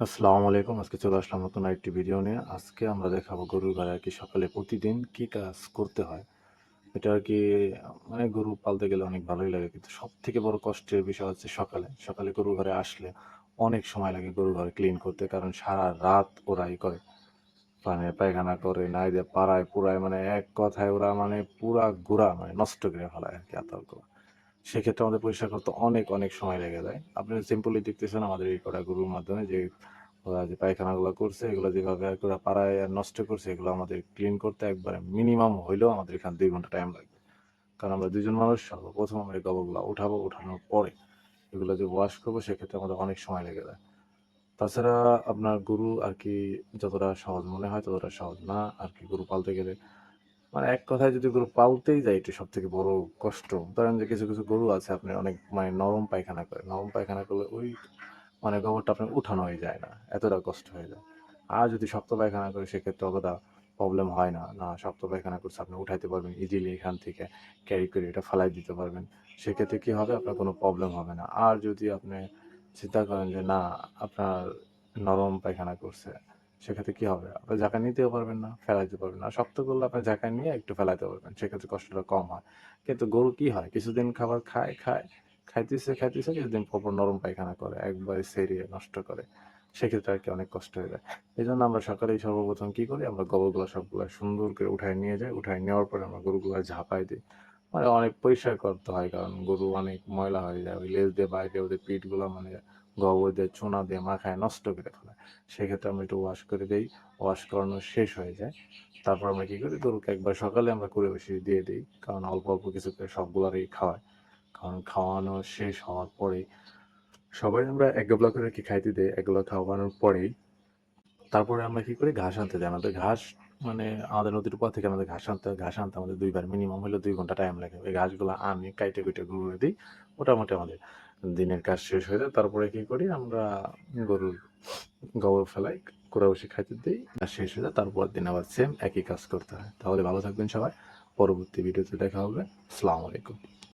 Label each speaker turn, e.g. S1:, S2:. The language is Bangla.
S1: আসসালামু আলাইকুম। আজকে চলে আসলাম নতুন আরেকটি ভিডিও নিয়ে। আজকে আমরা দেখাবো গরুর গায়ে আর কি সকালে প্রতিদিন কি কাজ করতে হয়। এটা আর কি মানে গরু পালতে গেলে অনেক ভালোই লাগে, কিন্তু সব থেকে বড় কষ্টের বিষয় হচ্ছে সকালে। সকালে গরু ঘরে আসলে অনেক সময় লাগে গরু ঘরে ক্লিন করতে, কারণ সারা রাত ওরাই করে। মানে পায়খানা করে, নাই দিয়ে পাড়ায় পুরায় মানে এক কথায় ওরা মানে পুরা গুড়া মানে নষ্ট করে ফেলায় আর কি আতঙ্ক। সেক্ষেত্রে আমাদের পরিষ্কার করতে অনেক অনেক সময় লেগে যায়। আপনি সিম্পলি দেখতেছেন আমাদের এই কটা গরুর মাধ্যমে যে, ওরা যে পায়খানাগুলো করছে, এগুলো যেভাবে ওরা পাড়ায় নষ্ট করছে, এগুলো আমাদের ক্লিন করতে একবারে মিনিমাম হইলেও আমাদের এখানে দুই ঘণ্টা টাইম লাগবে। কারণ আমরা দুজন মানুষ, সর্বপ্রথম আমরা এই গোবরগুলো উঠাবো, উঠানোর পরে এগুলো যে ওয়াশ করব, সেক্ষেত্রে আমাদের অনেক সময় লেগে যায়। তাছাড়া আপনার গরু আর কি যতটা সহজ মনে হয়, ততটা সহজ না। আর কি গরু পালতে গেলে মানে এক কথায় যদি গরু পালতেই যায়, এটা সব থেকে বড় কষ্ট। ধরেন যে কিছু কিছু গরু আছে, আপনি অনেক মানে নরম পায়খানা করে, নরম পায়খানা করলে ওই মানে গোবরটা আপনার উঠানো হয়ে যায় না, এতটা কষ্ট হয়ে যায়। আর যদি শক্ত পায়খানা করে, সেক্ষেত্রে অতটা প্রবলেম হয় না। না, শক্ত পায়খানা করছে, আপনি উঠাইতে পারবেন ইজিলি এখান থেকে ক্যারি করে এটা ফালাই দিতে পারবেন। সেক্ষেত্রে কি হবে? আপনার কোনো প্রবলেম হবে না। আর যদি আপনি চিন্তা করেন যে, না, আপনার নরম পায়খানা করছে সেক্ষেত্রে কি হবে? আপনি জায়গা নিতেও পারবেন না, ফেলাইতে পারবেন না। শক্ত করলে আপনি জায়গা নিয়ে একটু ফেলাইতে পারবেন, সেক্ষেত্রে কষ্টটা কম হয়। কিন্তু গরু কি হয়? কিছুদিন খাবার খায় খায়, খাইতেছে খাইতেছে, কিছুদিন পর পর নরম পায়খানা করে, একবার সেরিয়ে নষ্ট করে। সেক্ষেত্রে আর কি অনেক কষ্ট হয়ে যায়। এই জন্য আমরা সকালেই সর্বপ্রথম কি করি? আমরা গোবরগুলো সবগুলো সুন্দর করে উঠায় নিয়ে যাই। উঠায় নেওয়ার পরে আমরা গরুগুলো ঝাঁপাই দিই। মানে অনেক পরিষ্কার করতে হয়, কারণ গরু অনেক ময়লা হয়ে যায়। ওই লেজ দিয়ে বাইরে ওদের পিঠগুলো মানে গোবর দিয়ে, চুনা দিয়ে মাখায়, নষ্ট করে ফেলে। সেক্ষেত্রে আমরা একটু ওয়াশ করে দিই। ওয়াশ করানো শেষ হয়ে যায়। তারপর আমরা কী করি? গরুকে একবার সকালে আমরা করে বেশি দিয়ে দিই, কারণ অল্প অল্প কিছু করে সবগুলোরই খাওয়ায়। কারণ খাওয়ানো শেষ হওয়ার পরেই সবাই আমরা এক গাবলা করে কি খাইতে দিই এগুলো খাওয়ানোর পরেই। তারপরে আমরা কী করি? ঘাস আনতে যাই। আমাদের ঘাস মানে আমাদের নদীর উপর থেকে আমাদের ঘাস আনতে। ঘাস আনতে আমাদের দুইবার মিনিমাম হলে দুই ঘণ্টা টাইম লাগে। ওই ঘাসগুলো আনি কাইটে কুইটে গরুরে দিই। মোটামুটি আমাদের দিনের কাজ শেষ হয়ে যায়। তারপরে কি করি, আমরা গরুর গোবর ফেলাই, কুড়া বসে খাইতে দিই। আর শেষ হয়ে যায়। তারপর দিন আবার সেম একই কাজ করতে হয়। তাহলে ভালো থাকবেন সবাই। পরবর্তী ভিডিওতে দেখা হবে। আসসালামু আলাইকুম।